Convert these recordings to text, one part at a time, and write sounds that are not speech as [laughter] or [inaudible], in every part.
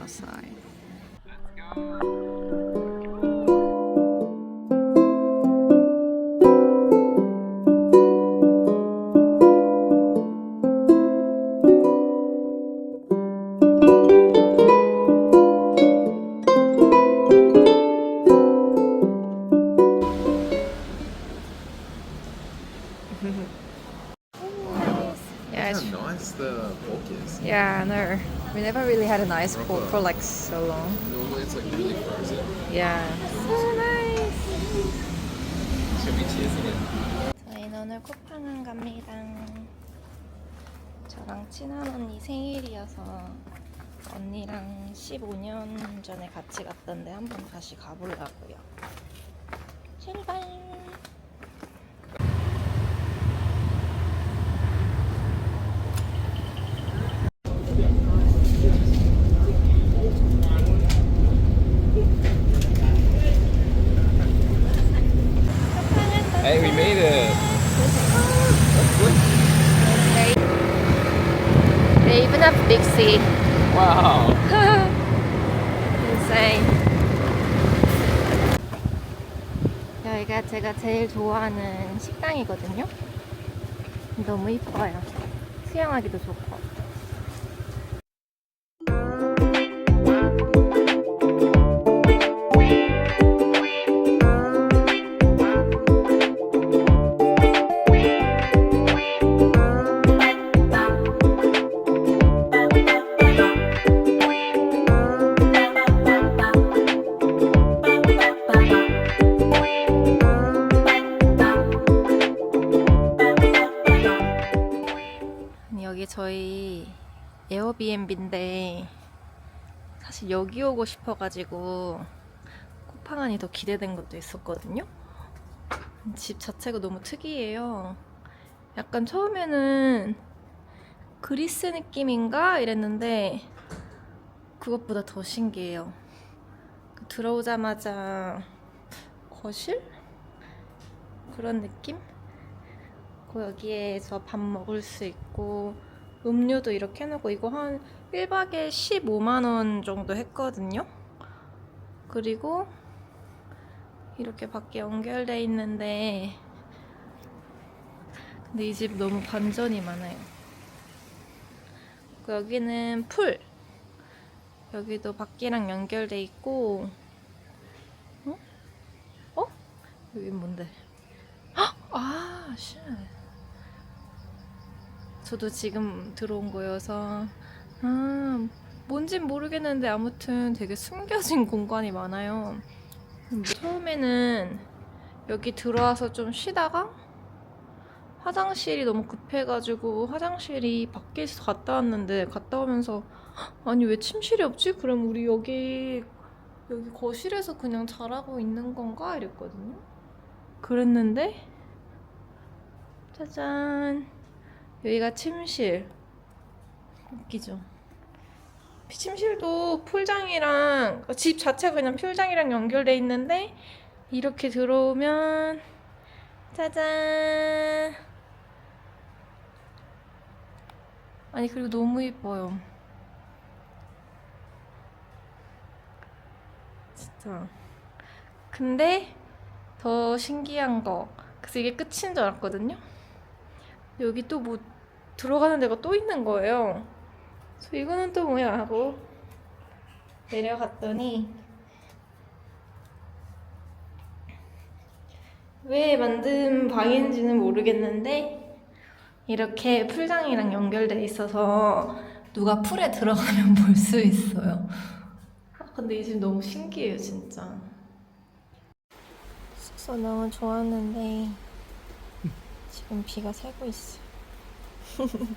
outside. Never really had a nice pool for like so long. Normally it's like really frozen. Yeah. So nice. Should we cheers again? 저희는 오늘 쿠팡은 갑니다. 저랑 친한 언니 생일이어서 언니랑 15년 전에 같이 갔던데 한번 다시 가보려고요. 출발! C. Wow. [laughs] Insane. 여기가 제가 제일 좋아하는 식당이거든요. 너무 이뻐요. 수영하기도 좋고. 오고 싶어가지고 쿠팡안이 더 기대된 것도 있었거든요. 집 자체가 너무 특이해요. 약간 처음에는 그리스 느낌인가 이랬는데 그것보다 더 신기해요. 그 들어오자마자 거실 그런 느낌? 있고 여기에서 밥 먹을 수 있고 음료도 이렇게 해놓고 이거 한 1박에 15만 원 정도 했거든요. 그리고 이렇게 밖에 연결돼 있는데 근데 이 집 너무 반전이 많아요. 여기는 풀 여기도 밖이랑 연결돼 있고 어? 어? 여긴 뭔데? 헉! 아, 쉣. 저도 지금 들어온 거여서 아 뭔진 모르겠는데 아무튼 되게 숨겨진 공간이 많아요. 음, 처음에는 여기 들어와서 좀 쉬다가 화장실이 너무 급해가지고 화장실이 밖에서 갔다 왔는데 갔다 오면서 "헉, 아니 왜 침실이 없지? 그럼 우리 여기 여기 거실에서 그냥 자라고 있는 건가? 이랬거든요. 그랬는데 짜잔 여기가 침실 웃기죠. 침실도 풀장이랑 집 자체가 그냥 풀장이랑 연결돼 있는데 이렇게 들어오면 짜잔! 아니 그리고 너무 이뻐요. 진짜. 근데 더 신기한 거 그래서 이게 끝인 줄 알았거든요? 여기 또 뭐 들어가는 데가 또 있는 거예요. 그래서 이거는 또 뭐야 하고 내려갔더니 왜 만든 방인지는 모르겠는데 이렇게 풀장이랑 연결돼 있어서 누가 풀에 들어가면 [laughs] 볼 수 있어요. 아, 근데 이 집 너무 신기해요, 진짜. 숙소 너무 좋았는데 지금 비가 새고 있어. [laughs]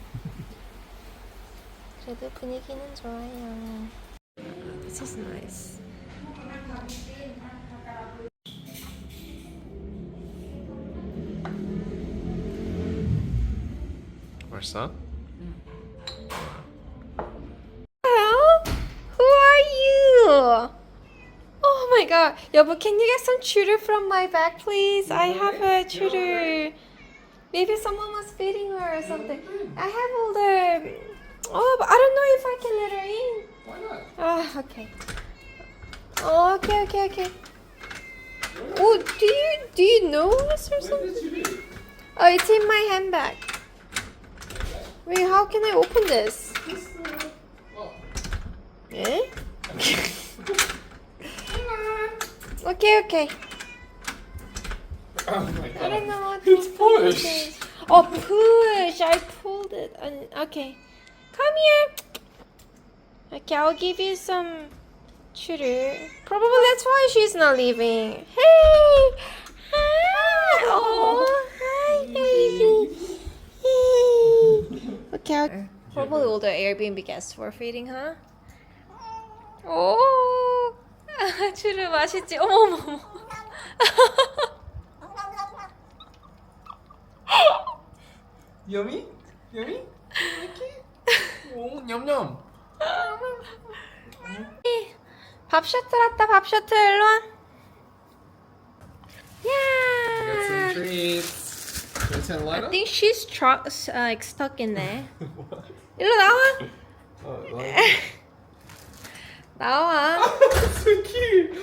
그래도 분위기는 좋아요. This is nice. Where's that? Hello? Who are you? Oh my god. 여보, can you get some tutor from my bag, please? I have a tutor. Maybe someone was feeding her or something. I have all the Oh, but I don't know if I can let her in. Why not? Ah, okay. Oh, okay, okay, okay. Oh, do you do you know us or something? Oh, it's in my handbag. Wait, how can I open this? Oh. Eh? [laughs] okay, okay. Oh my I don't know what It's push. Oh, push! I pulled it. And- Okay, come here. Okay, I'll give you some tutor. Probably that's why she's not leaving. Hey! Hi! Oh, hi, baby. Hey. Okay, I'll- probably all the Airbnb guests were feeding, huh? 오, [laughs] 주르 맛있지? 어머 어머 어머. Yummy? Yummy? 오, 냠냠. 밥 셔틀 왔다 밥 셔틀 일로 와. Got some 야. treats. Can I turn the light I on? think she's tru- uh, like stuck in there. 일로 나와. Oh, light. 나와. so cute.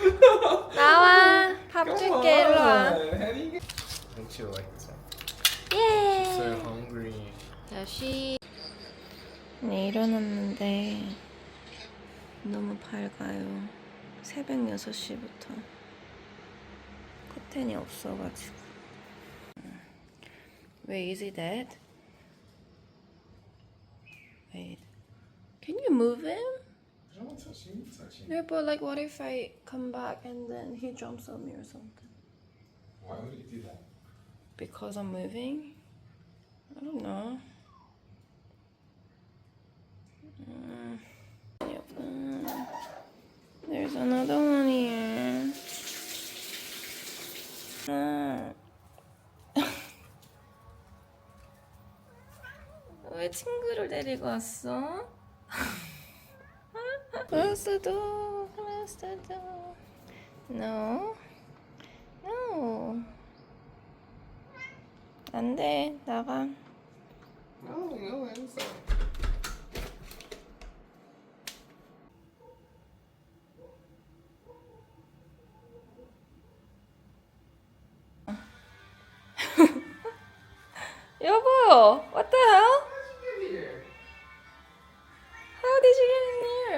나와. 밥 Come 줄게 일로 와. on. How do you get? Don't you like this one? 예. So hungry. 다시 네 일어났는데 너무 밝아요 새벽 6시부터 커튼이 없어가지고 Wait, is it dead? Wait Can you move him? I don't want to touch you. Touch you. Yeah, but like what if I come back and then he jumps on me or something? Why would you do that? Because I'm moving? I don't know. Mm. Uh, There's another one here. Uh. 왜 친구를 데리고 왔어? Close the door. Close the door. No. No. 안 돼. 나가. No, no, inside.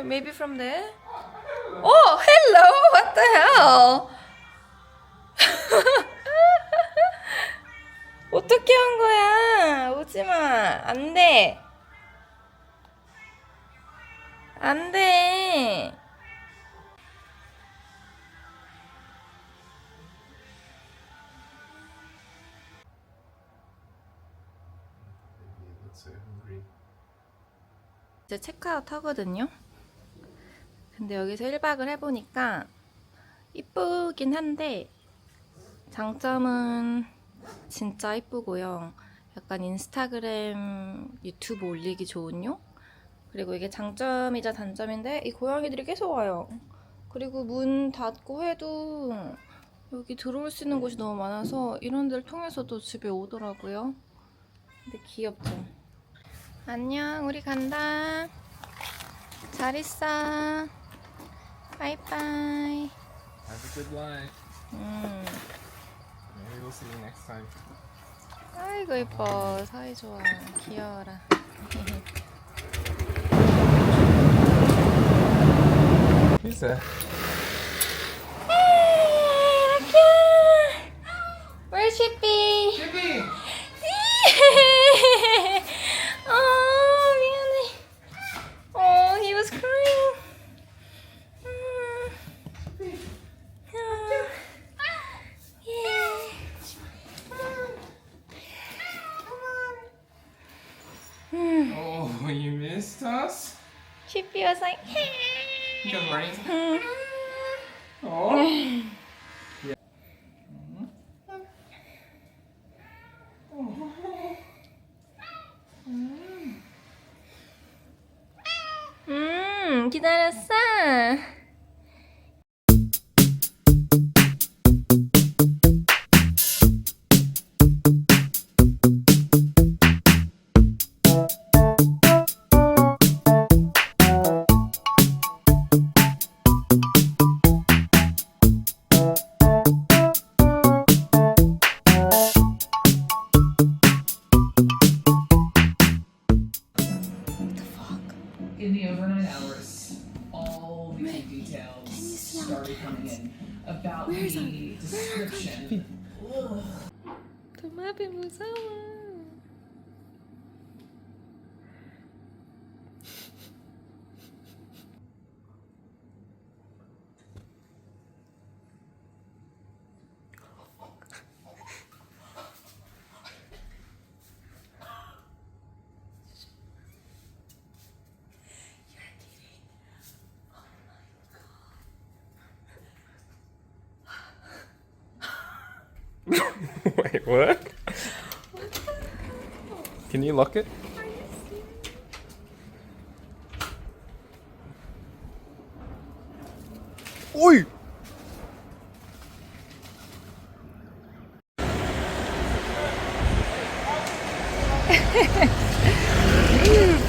In here? Maybe from there? Oh, hello! What the hell? 어떻게 한 거야? 오지 마. 안 돼. 안 돼. 이제 체크아웃 하거든요. 근데 여기서 1박을 해보니까 이쁘긴 한데 장점은 진짜 이쁘고요. 약간 인스타그램, 유튜브 올리기 좋은요? 그리고 이게 장점이자 단점인데 이 고양이들이 계속 와요. 그리고 문 닫고 해도 여기 들어올 수 있는 곳이 너무 많아서 이런 데를 통해서도 집에 오더라고요. 근데 귀엽죠? 안녕, 우리 간다. 잘 있어. 바이바이. Have a good life. 음, Maybe we'll see you next time. 아이고 이뻐. 사이 좋아. 귀여워라. [laughs] Who's that? 기다렸어. [laughs] Wait, what? Can you lock it? Oi! Amazing. [laughs]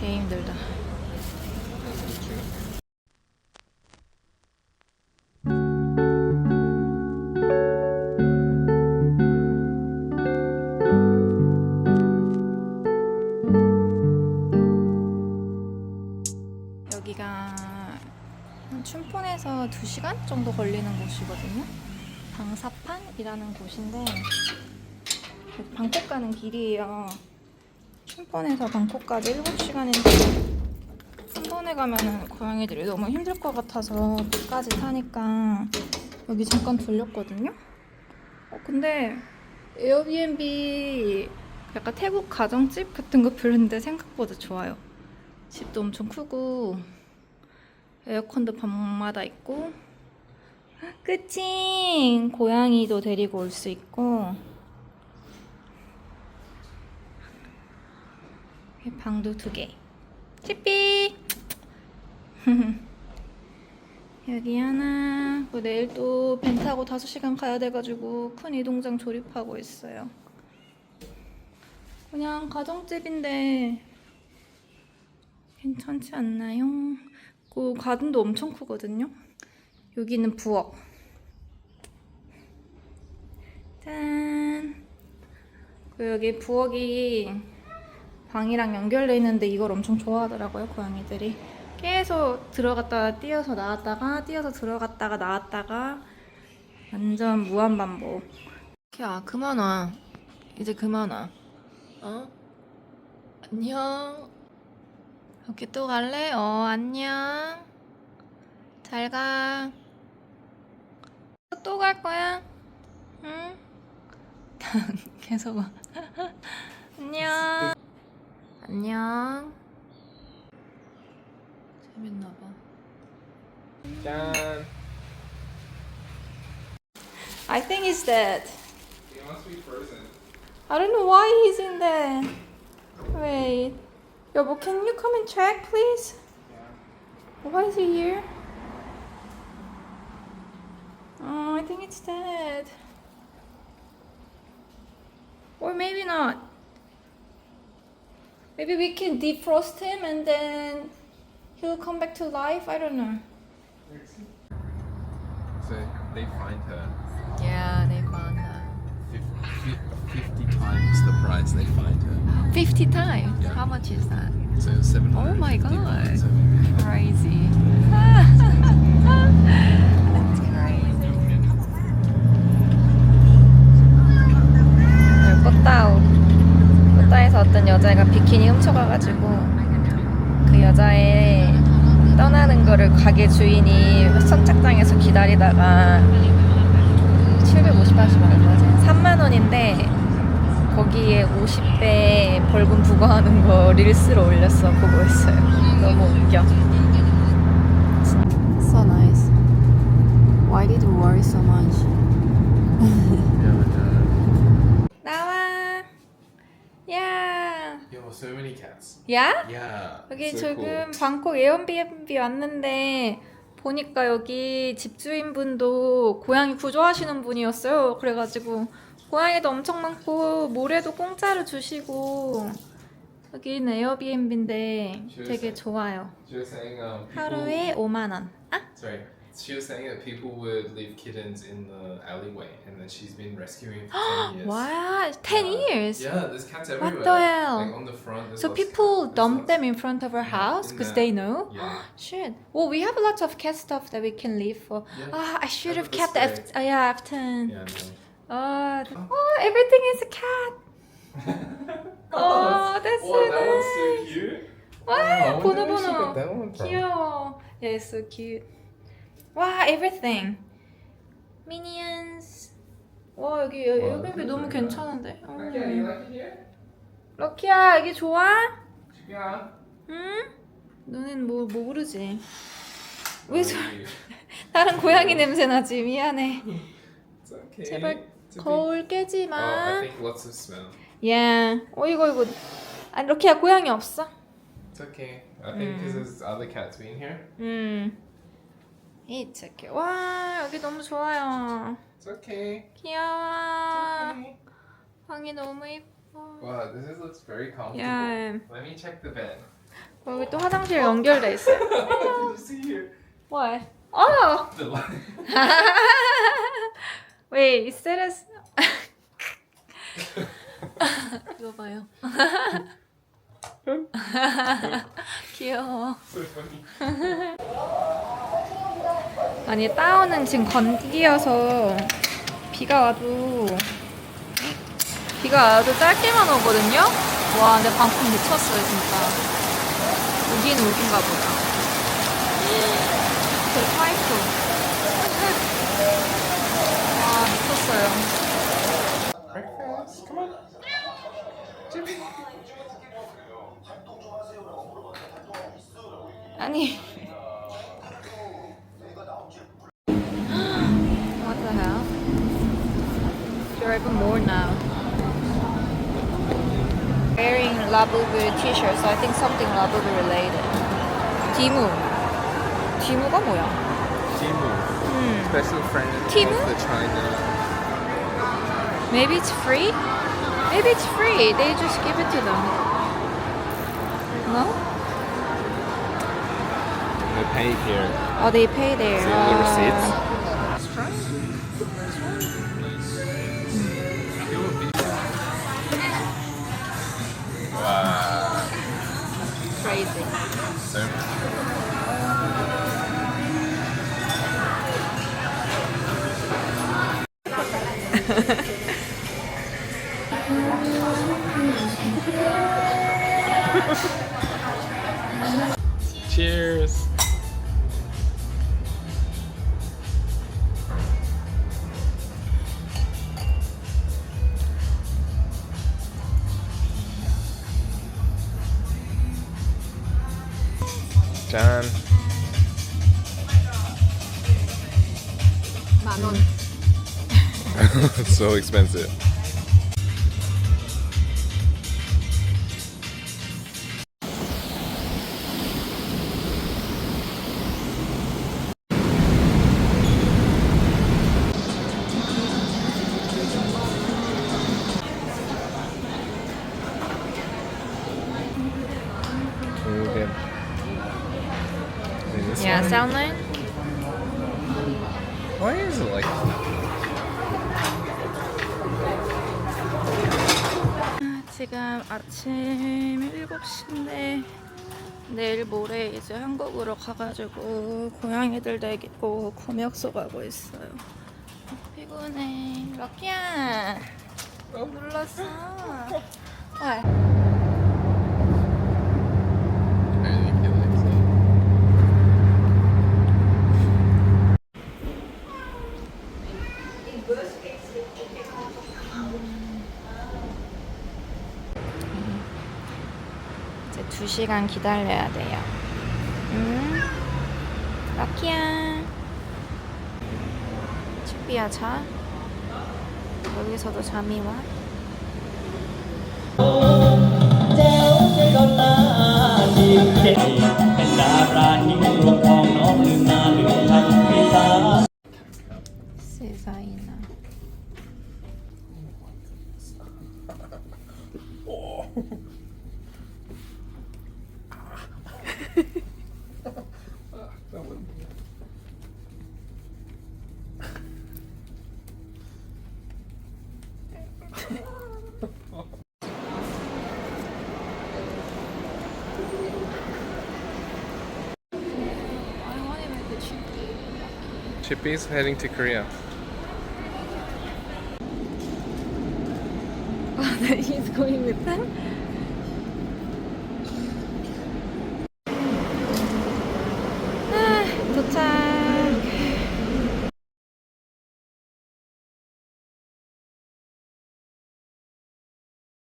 개 힘들다. 여기가 한 춘폰에서 2시간 정도 걸리는 곳이거든요. 방사판이라는 곳인데 방콕 가는 길이에요. 춘폰에서 방콕까지 7시간인데 한 번에 가면은 고양이들이 너무 힘들 것 같아서 끝까지 타니까 여기 잠깐 들렸거든요. 어, 근데 에어비앤비 약간 태국 가정집 같은 거 빌렸는데 생각보다 좋아요. 집도 엄청 크고 에어컨도 방마다 있고 그치 고양이도 데리고 올 수 있고 여기 방도 두개 치삐 [laughs] 여기 하나 그 내일 또 벤 타고 5시간 가야 돼가지고 큰 이동장 조립하고 있어요 그냥 가정집인데 괜찮지 않나요? 그 가든도 엄청 크거든요. 여기는 부엌. 짠. 그 여기 부엌이 방이랑 연결돼 있는데 이걸 엄청 좋아하더라고요 고양이들이. 계속 들어갔다가 뛰어서 나왔다가 뛰어서 들어갔다가 나왔다가 완전 무한 반복. 야 그만 와. 이제 그만 와. 어? 안녕. 여기 또 갈래? 어, 안녕. 잘 가. 또 갈 거야? 응? [laughs] 계속 와. [laughs] 안녕. 안녕. 재밌나 봐. Jan! I think he's dead. He must be frozen. I don't know why he's in there. Wait. 여보, can you come and check, please? Yeah. Why is he here? Oh, I think it's dead. Or maybe not. Maybe we can defrost him and then he'll come back to life. I don't know. So they find her Yeah, they found her. 50, 50 times the price they find her. 50 times? Yeah. How much is that? So 750 Oh my God. Crazy. [laughs] [laughs] 어떤 여자애가 비키니 훔쳐가가지고 그 여자애 떠나는 거를 가게 주인이 선착장에서 기다리다가 750원씩 얼마지? 3만 원인데 거기에 50배 벌금 부과하는 거 릴스로 올렸어 보고 있어요. 너무 웃겨. So nice. Why did you worry so much? Yeah, but, uh, 나와. 야. yo, so many cats. 야? Yeah. 여기 so 지금 cool. 방콕 에어비앤비 왔는데 보니까 여기 집주인분도 고양이 구조하시는 분이었어요. 그래가지고 고양이도 엄청 많고 모래도 공짜로 주시고 여기는 에어비앤비인데 되게 좋아요. She was saying um, people, 하루에 5만 원. 아? sorry. She was saying that people would leave kittens in the alleyway, and then she's been rescuing for ten [gasps] years. 와, 10 years. Yeah, there's cats What everywhere. the hell? Like on the front. there's So lots- people there's dump lots. them in front of our house In because the- they know. Yeah. [gasps] [gasps] Shit. Well, we have lots of cat stuff that we can leave for. Yeah. Ah, I should Yeah, have but kept that's F. Uh, yeah, F10. Yeah. Oh, oh, everything is a cat. [laughs] No. Oh, that's so oh, that one's so nice. cute. 와, Oh, 번호 where did she 번호. get that one from? 귀여워. Yeah, it's so cute. 와, everything. Minions. 와, 여기 와, 에어비앤비 너무 진짜 괜찮은데. 어. Okay, you like it here? 럭키야, 이게 좋아? Yeah. 응? 너넨 뭐, 뭐 모르지. 왜 저, Oh, 다른 고양이 냄새 나지? 미안해. It's okay. 제발 It's okay. 거울 깨지 Oh, I 마. think lots of smell. 예. 어, 이거, 이거. 아, 럭키야, 고양이 없어? It's okay. I think because there's other cats being here. 음. It's okay. 와, 여기 너무 좋아요. It's okay. 귀여워. Okay. 방이 너무 예뻐. Wow, this is, looks very comfortable. 야, Let me check the bed. 여기 또 화장실 연결돼 있어요. Did you see here? what? 어! The light. Wait, is that a... 이거 봐요. 귀여워. so funny. 아니 다운은 지금 건기여서 비가 와도 비가 와도 짧게만 오거든요. 와 근데 방풍 미쳤어요 진짜. 우긴 우긴가 보다. 그 파이프. 와 미쳤어요. 아니. There are even more now. Wearing Labubu t-shirt, so I think something Labubu related. 디무. 디무가 뭐야? Timu. 음. Special friend Timu? of the China. Maybe it's free? Maybe it's free. They just give it to them. No? They pay here. Oh, they pay there. See all the receipts? So Cheers. So expensive. Yeah, sound line? Why is it like 지금 아침 7시인데 내일 모레 이제 한국으로 가가지고 고양이들 데리고 검역소 가고 있어요. 피곤해. 럭키야. 눌렀어. 와. I feel like so. 이제 2시간 기다려야 돼요. 음. 럭키야. 축비야 자. 여기서도 잠이 와. Chippies heading to Korea. [laughs] He's going with them.